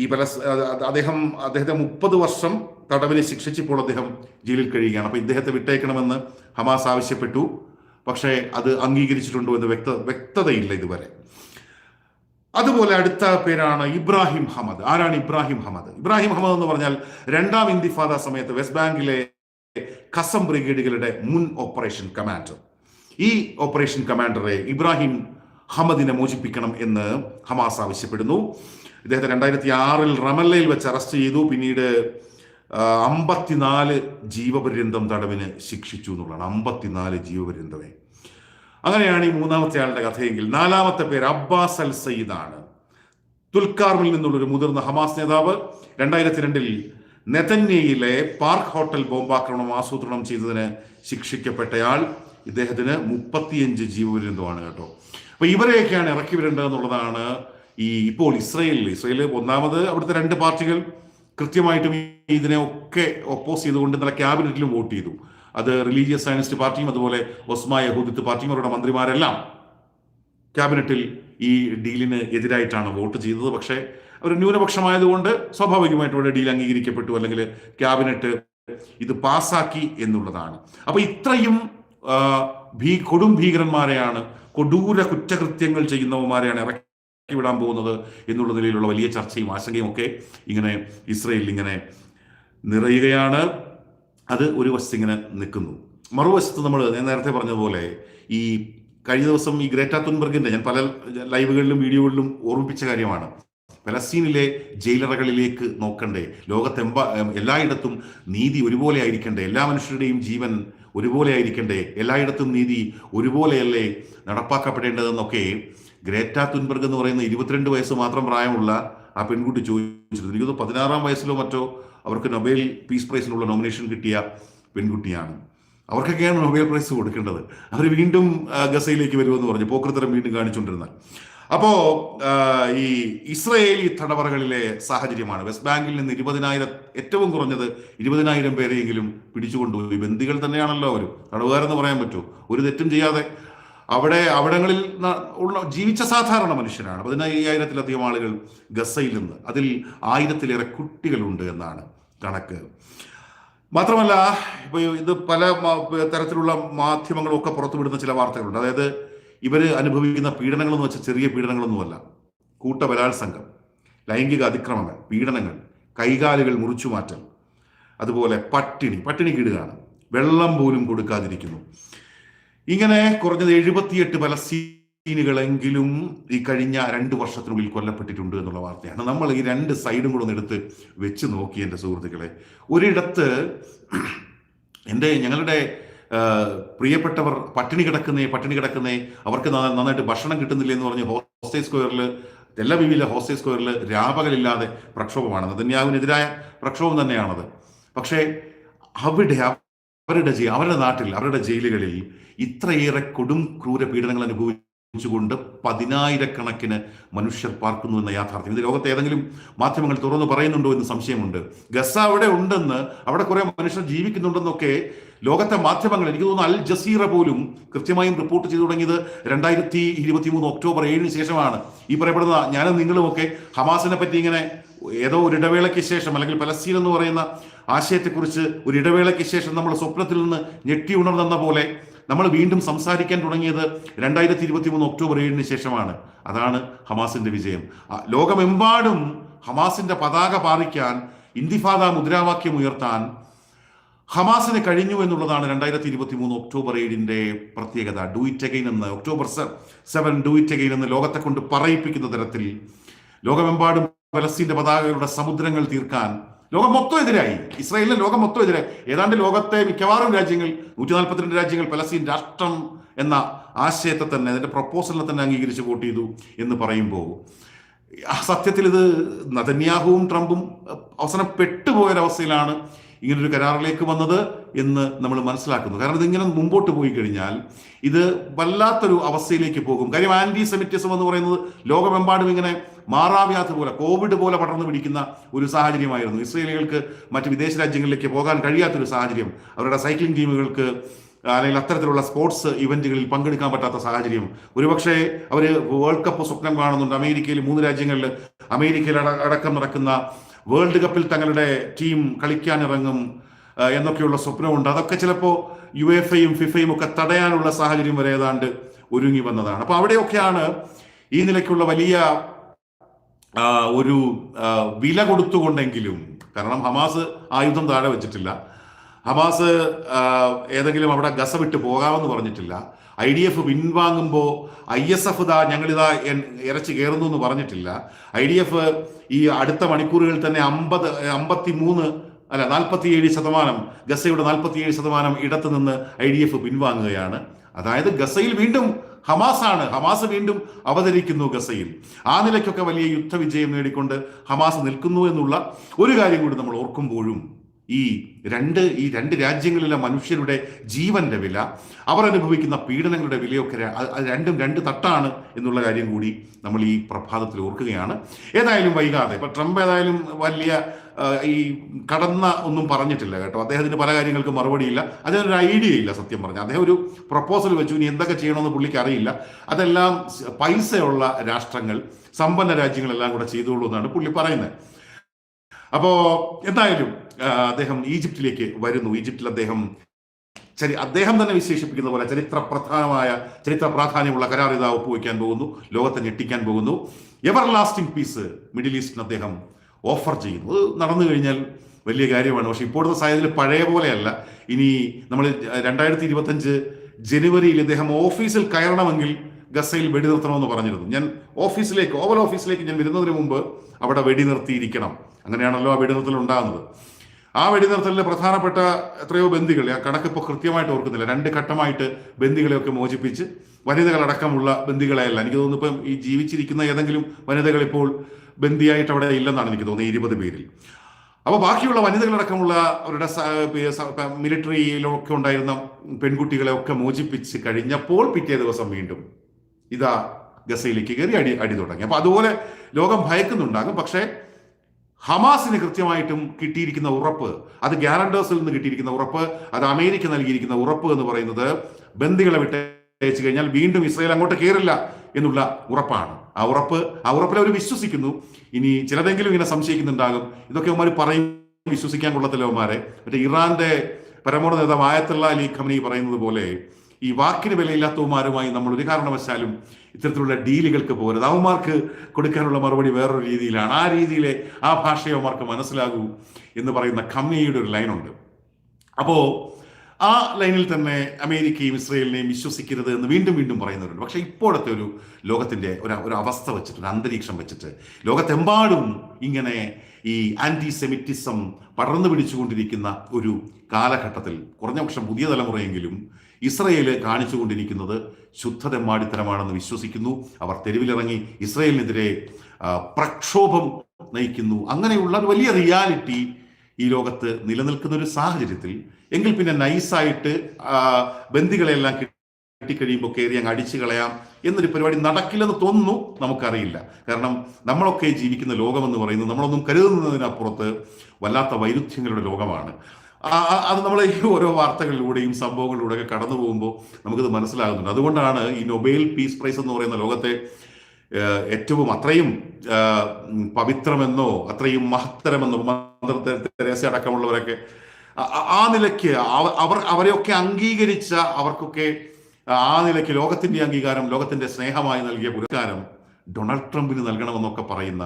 ഈ പല അദ്ദേഹം അദ്ദേഹത്തെ മുപ്പത് വർഷം തടവിന് ശിക്ഷിച്ചപ്പോൾ അദ്ദേഹം ജയിലിൽ കഴിയുകയാണ്. അപ്പോൾ ഇദ്ദേഹത്തെ വിട്ടേക്കണമെന്ന് ഹമാസ് ആവശ്യപ്പെട്ടു. പക്ഷേ അത് അംഗീകരിച്ചിട്ടുണ്ടോ എന്ന് വ്യക്ത വ്യക്തതയില്ല ഇതുവരെ. അതുപോലെ അടുത്ത പേരാണ് ഇബ്രാഹിം ഹമദ്. ആരാണ് ഇബ്രാഹിം ഹമദ്? ഇബ്രാഹിം ഹമദ് എന്ന് പറഞ്ഞാൽ രണ്ടാം ഇന്തിഫാദ സമയത്ത് വെസ്റ്റ് ബാങ്കിലെ കസം ബ്രിഗേഡുകളുടെ മുൻ ഓപ്പറേഷൻ കമാൻഡർ. ഈ ഓപ്പറേഷൻ കമാൻഡറെ ഇബ്രാഹിം ഹമദിനെ മോചിപ്പിക്കണം എന്ന് ഹമാസ് ആവശ്യപ്പെടുന്നു. ഇദ്ദേഹത്തെ രണ്ടായിരത്തി ആറിൽ റമല്ലയിൽ വെച്ച് അറസ്റ്റ് ചെയ്തു. പിന്നീട് അമ്പത്തിനാല് ജീവപര്യന്തം തടവിന് ശിക്ഷിച്ചു എന്നുള്ളതാണ്. അമ്പത്തിനാല് ജീവപര്യന്തമേ അങ്ങനെയാണ് ഈ മൂന്നാമത്തെ ആളുടെ കഥയെങ്കിൽ നാലാമത്തെ പേര് അബ്ബാസ് അൽ സയ്യിദാണ്. തുൽക്കാർമിൽ നിന്നുള്ള ഒരു മുതിർന്ന ഹമാസ് നേതാവ് രണ്ടായിരത്തി രണ്ടിൽ നെതന്യയിലെ പാർക്ക് ഹോട്ടൽ ബോംബാക്രമണം ആസൂത്രണം ചെയ്തതിന് ശിക്ഷിക്കപ്പെട്ടയാൾ ഇദ്ദേഹത്തിന് മുപ്പത്തിയഞ്ച് ജീവപര്യന്തമാണ് കേട്ടോ. അപ്പൊ ഇവരെയൊക്കെയാണ് ഇറക്കി വരേണ്ടത് എന്നുള്ളതാണ് ഈ ഇപ്പോൾ ഇസ്രയേലിൽ ഇസ്രയേൽ ഒന്നാമത് അവിടുത്തെ രണ്ട് പാർട്ടികൾ കൃത്യമായിട്ടും ഇതിനെ ഒക്കെ ഒപ്പോസ് ചെയ്തുകൊണ്ട് നല്ല ക്യാബിനറ്റിലും വോട്ട് ചെയ്തു. അത് റിലീജിയസ് സയനിസ്റ്റ് പാർട്ടിയും അതുപോലെ ഒസ്മ യഹൂദിത്ത് പാർട്ടിയും അവരുടെ മന്ത്രിമാരെല്ലാം ക്യാബിനറ്റിൽ ഈ ഡീലിന് എതിരായിട്ടാണ് വോട്ട് ചെയ്തത്. പക്ഷേ അവർ ന്യൂനപക്ഷമായതുകൊണ്ട് സ്വാഭാവികമായിട്ടും ഇവിടെ ഡീൽ അംഗീകരിക്കപ്പെട്ടു. അല്ലെങ്കിൽ ക്യാബിനറ്റ് ഇത് പാസാക്കി എന്നുള്ളതാണ്. അപ്പൊ ഇത്രയും ഭീ കൊടും ഭീകരന്മാരെയാണ് കൊടൂര കുറ്റകൃത്യങ്ങൾ ചെയ്യുന്നവന്മാരെയാണ് ഇറക്കി വിടാൻ പോകുന്നത് എന്നുള്ള നിലയിലുള്ള വലിയ ചർച്ചയും ആശങ്കയും ഒക്കെ ഇങ്ങനെ ഇസ്രയേലിൽ ഇങ്ങനെ നിറയുകയാണ്. അത് ഒരു വശത്ത് ഇങ്ങനെ നിൽക്കുന്നു. മറുവശത്ത് നമ്മൾ ഞാൻ നേരത്തെ പറഞ്ഞതുപോലെ ഈ കഴിഞ്ഞ ദിവസം ഈ ഗ്രേറ്റ തുൻബർഗിന്റെ ഞാൻ പല ലൈവുകളിലും വീഡിയോകളിലും ഓർമ്മിപ്പിച്ച കാര്യമാണ്. പലസ്തീനിലെ ജയിലറകളിലേക്ക് നോക്കണ്ടേ ലോകത്തെമ്പാ എല്ലായിടത്തും നീതി ഒരുപോലെ ആയിരിക്കണ്ടേ എല്ലാ മനുഷ്യരുടെയും ജീവൻ ഒരുപോലെ ആയിരിക്കണ്ടേ എല്ലായിടത്തും നീതി ഒരുപോലെയല്ലേ നടപ്പാക്കപ്പെടേണ്ടതെന്നൊക്കെ ഗ്രേറ്റ തുൻബർഗ് എന്ന് പറയുന്ന ഇരുപത്തിരണ്ട് വയസ്സ് മാത്രം പ്രായമുള്ള ആ പെൺകുട്ടി ചോദിച്ചിരുന്നു. എനിക്കത് പതിനാറാം വയസ്സിലോ മറ്റോ അവർക്ക് നൊബേൽ പീസ് പ്രൈസിനുള്ള നോമിനേഷൻ കിട്ടിയ പെൺകുട്ടിയാണ്. അവർക്കൊക്കെയാണ് നൊബേൽ പ്രൈസ് കൊടുക്കേണ്ടത്. അവർ വീണ്ടും ഗസയിലേക്ക് വരുമെന്ന് പറഞ്ഞു. പോക്കൃത്തരം വീണ്ടും കാണിച്ചുകൊണ്ടിരുന്നാൽ. അപ്പോ ആ, ഈ ഇസ്രയേലി തടവറകളിലെ സാഹചര്യമാണ്. വെസ്റ്റ് ബാങ്കിൽ നിന്ന് ഇരുപതിനായിരം ഏറ്റവും കുറഞ്ഞത് ഇരുപതിനായിരം പേരെയെങ്കിലും പിടിച്ചുകൊണ്ടുപോയി. ബന്ദികൾ തന്നെയാണല്ലോ അവർ. തടവുകാരെന്ന് പറയാൻ പറ്റുമോ? ഒരു തെറ്റും ചെയ്യാതെ അവിടെ അവിടങ്ങളിൽ ഉള്ള ജീവിച്ച സാധാരണ മനുഷ്യരാണ്. പതിനയ്യായിരത്തിലധികം ആളുകൾ ഗസയിൽ നിന്ന്. അതിൽ ആയിരത്തിലേറെ കുട്ടികളുണ്ട് എന്നാണ് കണക്ക്. മാത്രമല്ല ഇപ്പോൾ ഇത് പല തരത്തിലുള്ള മാധ്യമങ്ങളും ഒക്കെ പുറത്തുവിടുന്ന ചില വാർത്തകളുണ്ട്. അതായത് ഇവർ അനുഭവിക്കുന്ന പീഡനങ്ങളെന്ന് വെച്ചാൽ ചെറിയ പീഡനങ്ങളൊന്നുമല്ല. കൂട്ട ബലാത്സംഗം ലൈംഗിക അതിക്രമങ്ങൾ പീഡനങ്ങൾ കൈകാലുകൾ മുറിച്ചുമാറ്റൽ അതുപോലെ പട്ടിണി പട്ടിണി കീടുകയാണ് വെള്ളം പോലും കൊടുക്കാതിരിക്കുന്നു. ഇങ്ങനെ കുറഞ്ഞത് എഴുപത്തിയെട്ട് പലസ്തീനുകളെങ്കിലും ഈ കഴിഞ്ഞ രണ്ട് വർഷത്തിനുള്ളിൽ കൊല്ലപ്പെട്ടിട്ടുണ്ട് എന്നുള്ള വാർത്തയാണ്. നമ്മൾ ഈ രണ്ട് സൈഡും കൂടെ ഒന്ന് എടുത്ത് വെച്ച് നോക്കി എന്റെ സുഹൃത്തുക്കളെ. ഒരിടത്ത് എന്റെ ഞങ്ങളുടെ പ്രിയപ്പെട്ടവർ പട്ടിണി കിടക്കുന്നേ പട്ടിണി കിടക്കുന്നേ അവർക്ക് നന്ന- നന്നായിട്ട് ഭക്ഷണം കിട്ടുന്നില്ല എന്ന് പറഞ്ഞ് ഹോസ്റ്റേ സ്ക്വയറിൽ തെല്ലബീവിലെ ഹോസ്റ്റേ സ്ക്വയറിൽ രാപകലില്ലാതെ പ്രക്ഷോഭമാണ്. നദന്യാവിനെതിരായ പ്രക്ഷോഭം തന്നെയാണത്. പക്ഷേ അവിടെ അവരുടെ അവരുടെ നാട്ടിൽ അവരുടെ ജയിലുകളിൽ ഇത്രയേറെ കൊടും ക്രൂര പീഡനങ്ങൾ അനുഭവിച്ചുകൊണ്ട് പതിനായിരക്കണക്കിന് മനുഷ്യർ പാർക്കുന്നു എന്ന യാഥാർത്ഥ്യം. ഇത് ലോകത്തെ ഏതെങ്കിലും മാധ്യമങ്ങൾ തുറന്നു പറയുന്നുണ്ടോ എന്ന് സംശയമുണ്ട്. ഗസ അവിടെ ഉണ്ടെന്ന് അവിടെ കുറെ മനുഷ്യർ ജീവിക്കുന്നുണ്ടെന്നൊക്കെ ലോകത്തെ മാധ്യമങ്ങൾ എനിക്ക് തോന്നുന്നു അൽ ജസീറ പോലും കൃത്യമായും റിപ്പോർട്ട് ചെയ്തു തുടങ്ങിയത് രണ്ടായിരത്തി ഇരുപത്തി മൂന്ന് ഒക്ടോബർ ഏഴിന് ശേഷമാണ്. ഈ പറയപ്പെടുന്ന ഞാനും നിങ്ങളുമൊക്കെ ഹമാസിനെ പറ്റി ഇങ്ങനെ ഏതോ ഒരു ഇടവേളയ്ക്ക് ശേഷം അല്ലെങ്കിൽ പലസ്തീൻ എന്ന് പറയുന്ന ആശയത്തെക്കുറിച്ച് ഒരു ഇടവേളയ്ക്ക് ശേഷം നമ്മൾ സ്വപ്നത്തിൽ നിന്ന് ഞെട്ടി ഉണർന്നെന്ന പോലെ നമ്മൾ വീണ്ടും സംസാരിക്കാൻ തുടങ്ങിയത് രണ്ടായിരത്തി ഇരുപത്തി മൂന്ന് ഒക്ടോബർ ഏഴിന് ശേഷമാണ്. അതാണ് ഹമാസിന്റെ വിജയം. ലോകമെമ്പാടും ഹമാസിന്റെ പതാക പാറിക്കാൻ ഇന്തിഫാദ മുദ്രാവാക്യം ഉയർത്താൻ ഹമാസിന് കഴിഞ്ഞു എന്നുള്ളതാണ് രണ്ടായിരത്തി ഇരുപത്തി മൂന്ന് ഒക്ടോബർ ഏഴിന്റെ പ്രത്യേകത. ഡു ഇറ്റ് അഗൈൻ എന്ന് October seven do it again എന്ന് ലോകത്തെ കൊണ്ട് പറയിപ്പിക്കുന്ന തരത്തിൽ ലോകമെമ്പാടും പലസ്തീന്റെ പതാകകളുടെ സമുദ്രങ്ങൾ തീർക്കാൻ ലോകം മൊത്തം എതിരായി. ഇസ്രായേലിന് ലോകം മൊത്തം എതിരായി. ഏതാണ്ട് ലോകത്തെ മിക്കവാറും രാജ്യങ്ങൾ നൂറ്റി നാൽപ്പത്തിരണ്ട് രാജ്യങ്ങൾ പലസ്തീൻ രാഷ്ട്രം എന്ന ആശയത്തെ തന്നെ അതിന്റെ പ്രപ്പോസലിനെ തന്നെ അംഗീകരിച്ച് വോട്ട് ചെയ്തു എന്ന് പറയുമ്പോൾ സത്യത്തിൽ ഇത് നതന്യാഹുവും ട്രംപും അവസാനം പെട്ടുപോയൊരവസ്ഥയിലാണ് ഇങ്ങനൊരു കരാറിലേക്ക് വന്നത് എന്ന് നമ്മൾ മനസ്സിലാക്കുന്നു. കാരണം ഇതിങ്ങനെ മുമ്പോട്ട് പോയി കഴിഞ്ഞാൽ ഇത് വല്ലാത്തൊരു അവസ്ഥയിലേക്ക് പോകും. കാര്യം ആന്റി സെമിറ്റിസം എന്ന് പറയുന്നത് ലോകമെമ്പാടും ഇങ്ങനെ മാറാവ്യാധി പോലെ കോവിഡ് പോലെ പടർന്നു പിടിക്കുന്ന ഒരു സാഹചര്യമായിരുന്നു. ഇസ്രയേലികൾക്ക് മറ്റ് വിദേശ രാജ്യങ്ങളിലേക്ക് പോകാൻ കഴിയാത്തൊരു സാഹചര്യം അവരുടെ സൈക്ലിംഗ് ടീമുകൾക്ക് അല്ലെങ്കിൽ അത്തരത്തിലുള്ള സ്പോർട്സ് ഇവന്റുകളിൽ പങ്കെടുക്കാൻ പറ്റാത്ത സാഹചര്യം. ഒരുപക്ഷെ അവർ വേൾഡ് കപ്പ് സ്വപ്നം കാണുന്നുണ്ട്. അമേരിക്കയിൽ മൂന്ന് രാജ്യങ്ങളിൽ അമേരിക്കയിൽ അടക്കം നടക്കുന്ന വേൾഡ് കപ്പിൽ തങ്ങളുടെ ടീം കളിക്കാനിറങ്ങും എന്നൊക്കെയുള്ള സ്വപ്നമുണ്ട്. അതൊക്കെ ചിലപ്പോൾ യു എഫ് ഐയും ഫിഫയും ഒക്കെ തടയാനുള്ള സാഹചര്യം വരെ ഏതാണ്ട് ഒരുങ്ങി വന്നതാണ്. അപ്പൊ അവിടെയൊക്കെയാണ് ഈ നിലയ്ക്കുള്ള വലിയ ഒരു വില കൊടുത്തുകൊണ്ടെങ്കിലും കാരണം ഹമാസ് ആയുധം താഴെ വെച്ചിട്ടില്ല. ഹമാസ് ഏതെങ്കിലും അവിടെ ഗസ വിട്ട് പോകാമെന്ന് പറഞ്ഞിട്ടില്ല. ഐ ഡി എഫ് പിൻവാങ്ങുമ്പോൾ ഐ എസ് എഫ് ഇതാ ഞങ്ങളിതാ ഇറച്ചി കയറുന്നു എന്ന് പറഞ്ഞിട്ടില്ല. ഐ ഡി എഫ് ഈ അടുത്ത മണിക്കൂറുകളിൽ തന്നെ അമ്പത് അമ്പത്തി മൂന്ന് അല്ല നാൽപ്പത്തിയേഴ് ശതമാനം ഗസയുടെ നാൽപ്പത്തിയേഴ് ശതമാനം ഇടത്ത് നിന്ന് ഐ ഡി എഫ് പിൻവാങ്ങുകയാണ്. അതായത് ഗസയിൽ വീണ്ടും ഹമാസാണ്. ഹമാസ് വീണ്ടും അവതരിക്കുന്നു ഗസയിൽ. ആ നിലയ്ക്കൊക്കെ വലിയ യുദ്ധവിജയം നേടിക്കൊണ്ട് ഹമാസ് നിൽക്കുന്നു എന്നുള്ള ഒരു കാര്യം കൂടി നമ്മൾ ഓർക്കുമ്പോഴും ഈ രണ്ട് ഈ രണ്ട് രാജ്യങ്ങളിലെ മനുഷ്യരുടെ ജീവന്റെ വില അവർ അനുഭവിക്കുന്ന പീഡനങ്ങളുടെ വിലയൊക്കെ രണ്ടും രണ്ട് തട്ടാണ് എന്നുള്ള കാര്യം കൂടി നമ്മൾ ഈ പ്രഭാതത്തിൽ ഓർക്കുകയാണ്. ഏതായാലും വൈകാതെ ഇപ്പൊ ട്രംപ് ഏതായാലും വലിയ ഈ കടന്ന ഒന്നും പറഞ്ഞിട്ടില്ല കേട്ടോ. അദ്ദേഹത്തിന് പല കാര്യങ്ങൾക്കും മറുപടിയില്ല. അതിനൊരു ഐഡിയ ഇല്ല സത്യം പറഞ്ഞാൽ. അദ്ദേഹം ഒരു പ്രപ്പോസൽ വെച്ചു. ഇനി എന്തൊക്കെ ചെയ്യണമെന്ന് പുള്ളിക്ക് അറിയില്ല. അതെല്ലാം പൈസയുള്ള രാഷ്ട്രങ്ങൾ സമ്പന്ന രാജ്യങ്ങളെല്ലാം കൂടെ ചെയ്തോളൂ എന്നാണ് പുള്ളി പറയുന്നത്. അപ്പോ എന്തായാലും അദ്ദേഹം ഈജിപ്തിലേക്ക് വരുന്നു. ഈജിപ്തിൽ അദ്ദേഹം ചരി അദ്ദേഹം തന്നെ വിശേഷിപ്പിക്കുന്ന പോലെ ചരിത്ര പ്രധാനമായ ചരിത്ര പ്രാധാന്യമുള്ള കരാർ ഇതാ ഒപ്പുവയ്ക്കാൻ പോകുന്നു. ലോകത്തെ ഞെട്ടിക്കാൻ പോകുന്നു. എവർ ലാസ്റ്റിംഗ് പീസ് മിഡിൽ ഈസ്റ്റിന് അദ്ദേഹം ഓഫർ ചെയ്യുന്നു. നടന്നു കഴിഞ്ഞാൽ വലിയ കാര്യമാണ്. പക്ഷെ ഇപ്പോഴത്തെ സാഹചര്യത്തിൽ പഴയ പോലെയല്ല. ഇനി നമ്മൾ രണ്ടായിരത്തി ഇരുപത്തഞ്ച് ജനുവരിയിൽ ഇദ്ദേഹം ഓഫീസിൽ കയറണമെങ്കിൽ ഗസയിൽ വെടിനിർത്തണമെന്ന് പറഞ്ഞിരുന്നു. ഞാൻ ഓഫീസിലേക്ക് ഓവൽ ഓഫീസിലേക്ക് ഞാൻ വരുന്നതിന് മുമ്പ് അവിടെ വെടി നിർത്തിയിരിക്കണം. അങ്ങനെയാണല്ലോ ആ വെടി വെടിനിർത്തൽ ഉണ്ടാകുന്നത്. ആ വെടിനിർത്തലിൽ പ്രധാനപ്പെട്ട എത്രയോ ബന്ദികൾ ആ കണക്കിപ്പോൾ കൃത്യമായിട്ട് ഓർക്കുന്നില്ല. രണ്ട് ഘട്ടമായിട്ട് ബന്ദികളെയൊക്കെ മോചിപ്പിച്ച് വനിതകളടക്കമുള്ള ബന്ദികളെയല്ല. എനിക്ക് തോന്നുന്നു ഇപ്പം ഈ ജീവിച്ചിരിക്കുന്ന ഏതെങ്കിലും വനിതകൾ ഇപ്പോൾ ബന്ദിയായിട്ട് അവിടെ ഇല്ലെന്നാണ് എനിക്ക് തോന്നുന്നത് ഇരുപത് പേരിൽ. അപ്പോൾ ബാക്കിയുള്ള വനിതകളടക്കമുള്ള അവരുടെ മിലിറ്ററിയിലൊക്കെ ഉണ്ടായിരുന്ന പെൺകുട്ടികളെ ഒക്കെ മോചിപ്പിച്ച് കഴിഞ്ഞപ്പോൾ പിറ്റേ ദിവസം വീണ്ടും ഇതാ ഗസയിലേക്ക് കയറി അടി അടി തുടങ്ങി. അപ്പൊ അതുപോലെ ലോകം ഭയക്കുന്നുണ്ടാകും. പക്ഷേ ഹമാസിന് കൃത്യമായിട്ടും കിട്ടിയിരിക്കുന്ന ഉറപ്പ് അത് ഗ്യാരണ്ടേഴ്സിൽ നിന്ന് കിട്ടിയിരിക്കുന്ന ഉറപ്പ് അത് അമേരിക്ക നൽകിയിരിക്കുന്ന ഉറപ്പ് എന്ന് പറയുന്നത് ബന്ദികളെ വിട്ടയച്ചു കഴിഞ്ഞാൽ വീണ്ടും ഇസ്രയേൽ അങ്ങോട്ട് കയറില്ല എന്നുള്ള ഉറപ്പാണ്. ആ ഉറപ്പ് ആ ഉറപ്പിൽ അവർ വിശ്വസിക്കുന്നു. ഇനി ചിലതെങ്കിലും ഇങ്ങനെ സംശയിക്കുന്നുണ്ടാകും. ഇതൊക്കെ അവന്മാർ പറയും വിശ്വസിക്കാൻ കൊള്ളത്തില്ല അവന്മാരെ മറ്റേ ഇറാന്റെ പരമോന്നത നേതാവ് ആയത്തുള്ള അലി ഖമനി പറയുന്നത് പോലെ ഈ വാക്കിന് വിലയില്ലാത്തവന്മാരുമായി നമ്മൾ ഒരു കാരണവശാലും ഇത്തരത്തിലുള്ള ഡീലുകൾക്ക് പോകരുത്. അവന്മാർക്ക് കൊടുക്കാനുള്ള മറുപടി വേറൊരു രീതിയിലാണ്. ആ രീതിയിലെ ആ ഭാഷയെ അവന്മാർക്ക് മനസ്സിലാകൂ എന്ന് പറയുന്ന കമ്മിയുടെ ഒരു ലൈനുണ്ട്. അപ്പോ ആ ലൈനിൽ തന്നെ അമേരിക്കയും ഇസ്രയേലിനെയും വിശ്വസിക്കരുത് എന്ന് വീണ്ടും വീണ്ടും പറയുന്നവരുണ്ട്. പക്ഷേ ഇപ്പോഴത്തെ ഒരു ലോകത്തിന്റെ ഒരു ഒരു അവസ്ഥ വെച്ചിട്ട് ഒരു അന്തരീക്ഷം വെച്ചിട്ട് ലോകത്തെമ്പാടും ഇങ്ങനെ ഈ ആന്റി സെമിറ്റിസം പടർന്നു പിടിച്ചുകൊണ്ടിരിക്കുന്ന ഒരു കാലഘട്ടത്തിൽ കുറഞ്ഞപക്ഷം പുതിയ തലമുറയെങ്കിലും ഇസ്രയേൽ കാണിച്ചുകൊണ്ടിരിക്കുന്നത് ശുദ്ധതെമ്മാടിത്തരമാണെന്ന് വിശ്വസിക്കുന്നു. അവർ തെരുവിലിറങ്ങി ഇസ്രയേലിനെതിരെ പ്രക്ഷോഭം നയിക്കുന്നു. അങ്ങനെയുള്ള ഒരു വലിയ റിയാലിറ്റി ഈ ലോകത്ത് നിലനിൽക്കുന്ന ഒരു സാഹചര്യത്തിൽ എങ്കിൽ പിന്നെ നൈസായിട്ട് ബന്ദികളെല്ലാം കിട്ടിക്കഴിയുമ്പോൾ കയറി അങ്ങ് അടിച്ചു കളയാം എന്നൊരു പരിപാടി നടക്കില്ലെന്ന് തോന്നുന്നു നമുക്കറിയില്ല. കാരണം നമ്മളൊക്കെ ജീവിക്കുന്ന ലോകമെന്ന് പറയുന്നത് നമ്മളൊന്നും കരുതുന്നതിനപ്പുറത്ത് വല്ലാത്ത വൈരുദ്ധ്യങ്ങളുടെ ലോകമാണ്. അത് നമ്മൾ ഈ ഓരോ വാർത്തകളിലൂടെയും സംഭവങ്ങളിലൂടെയൊക്കെ കടന്നു പോകുമ്പോൾ നമുക്കിത് മനസ്സിലാകുന്നുണ്ട്. അതുകൊണ്ടാണ് ഈ നൊബേൽ പീസ് പ്രൈസ് എന്ന് പറയുന്ന ലോകത്തെ ഏറ്റവും അത്രയും പവിത്രമെന്നോ അത്രയും മഹത്തരമെന്നോ മദർ തെരേസ അടക്കമുള്ളവരൊക്കെ ആ- നിലയ്ക്ക് അവ- അവർ അവരെയൊക്കെ അംഗീകരിച്ച അവർക്കൊക്കെ ആ നിലയ്ക്ക് ലോകത്തിന്റെ അംഗീകാരം ലോകത്തിന്റെ സ്നേഹമായി നൽകിയ പുരസ്കാരം ഡൊണാൾഡ് ട്രംപിന് നൽകണമെന്നൊക്കെ പറയുന്ന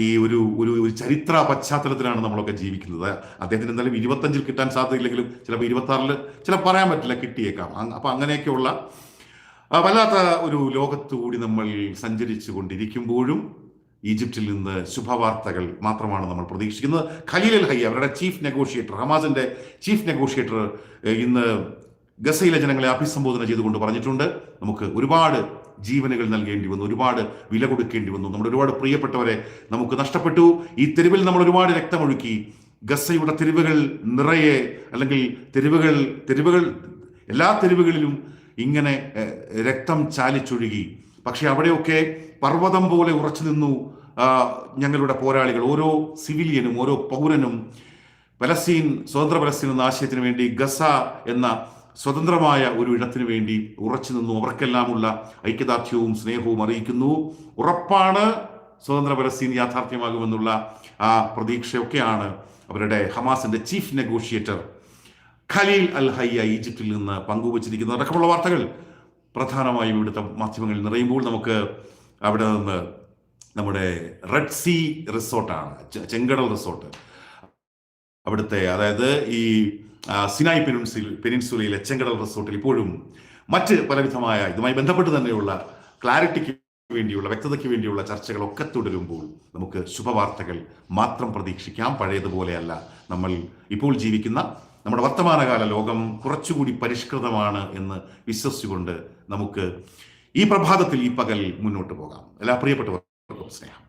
ഈ ഒരു ഒരു ഒരു ചരിത്ര പശ്ചാത്തലത്തിലാണ് നമ്മളൊക്കെ ജീവിക്കുന്നത്. അദ്ദേഹത്തിന് എന്തായാലും ഇരുപത്തഞ്ചിൽ കിട്ടാൻ സാധ്യതയില്ലെങ്കിലും ചിലപ്പോൾ ഇരുപത്തി ആറിൽ ചില പറയാൻ പറ്റില്ല കിട്ടിയേക്കാം. അപ്പൊ അങ്ങനെയൊക്കെയുള്ള വല്ലാത്ത ഒരു ലോകത്തുകൂടി നമ്മൾ സഞ്ചരിച്ചു കൊണ്ടിരിക്കുമ്പോഴും ഈജിപ്തിൽ നിന്ന് ശുഭവാർത്തകൾ മാത്രമാണ് നമ്മൾ പ്രതീക്ഷിക്കുന്നത്. ഖലീൽ അൽ ഹയ്യ അവരുടെ ചീഫ് നെഗോഷിയേറ്റർ ഹമാസിന്റെ ചീഫ് നെഗോഷിയേറ്റർ ഇന്ന് ഗസയിലെ ജനങ്ങളെ അഭിസംബോധന ചെയ്തുകൊണ്ട് പറഞ്ഞിട്ടുണ്ട്. നമുക്ക് ഒരുപാട് ജീവനുകൾ നൽകേണ്ടി വന്നു ഒരുപാട് വില കൊടുക്കേണ്ടി വന്നു. നമ്മുടെ ഒരുപാട് പ്രിയപ്പെട്ടവരെ നമുക്ക് നഷ്ടപ്പെട്ടു. ഈ തെരുവിൽ നമ്മൾ ഒരുപാട് രക്തമൊഴുക്കി. ഗസയുടെ തെരുവുകൾ നിറയെ അല്ലെങ്കിൽ തെരുവുകൾ തെരുവുകൾ എല്ലാ തെരുവുകളിലും ഇങ്ങനെ രക്തം ചാലിച്ചൊഴുകി. പക്ഷെ അവിടെയൊക്കെ പർവതം പോലെ ഉറച്ചു നിന്നു ഞങ്ങളുടെ പോരാളികൾ. ഓരോ സിവിലിയനും ഓരോ പൗരനും പലസ്തീൻ സ്വതന്ത്ര പലസ്തീൻ എന്ന ആശയത്തിന് വേണ്ടി ഗസ എന്ന സ്വതന്ത്രമായ ഒരു ഇടത്തിന് വേണ്ടി ഉറച്ചു നിന്നു. അവർക്കെല്ലാമുള്ള ഐക്യദാർഢ്യവും സ്നേഹവും അറിയിക്കുന്നു. ഉറപ്പാണ് സ്വതന്ത്ര പലസ്തീൻ യാഥാർത്ഥ്യമാകുമെന്നുള്ള ആ പ്രതീക്ഷയൊക്കെയാണ് അവരുടെ ഹമാസിന്റെ chief negotiator Khalil al Hayya ഈജിപ്തിൽ നിന്ന് പങ്കുവച്ചിരിക്കുന്ന അടക്കമുള്ള വാർത്തകൾ പ്രധാനമായും ഇവിടുത്തെ മാധ്യമങ്ങളിൽ നിറയുമ്പോൾ നമുക്ക് അവിടെ നിന്ന് നമ്മുടെ റെഡ് സീ റിസോർട്ടാണ് ചെങ്കടൽ റിസോർട്ട്. അവിടുത്തെ അതായത് ഈ സിനായ് പെനിൻസുല പെനിൻസുലയിലെ ചെങ്കടൽ റിസോർട്ടിൽ ഇപ്പോഴും മറ്റ് പലവിധമായ ഇതുമായി ബന്ധപ്പെട്ട് തന്നെയുള്ള ക്ലാരിറ്റിക്ക് വേണ്ടിയുള്ള വ്യക്തതയ്ക്ക് വേണ്ടിയുള്ള ചർച്ചകളൊക്കെ തുടരുമ്പോൾ നമുക്ക് ശുഭവാർത്തകൾ മാത്രം പ്രതീക്ഷിക്കാം. പഴയതുപോലെയല്ല നമ്മൾ ഇപ്പോൾ ജീവിക്കുന്ന നമ്മുടെ വർത്തമാനകാല ലോകം കുറച്ചുകൂടി പരിഷ്കൃതമാണ് എന്ന് വിശ്വസിച്ചുകൊണ്ട് നമുക്ക് ഈ പ്രഭാതത്തിൽ ഈ പകൽ മുന്നോട്ട് പോകാം. എല്ലാ പ്രിയപ്പെട്ടവർക്കും സ്നേഹം.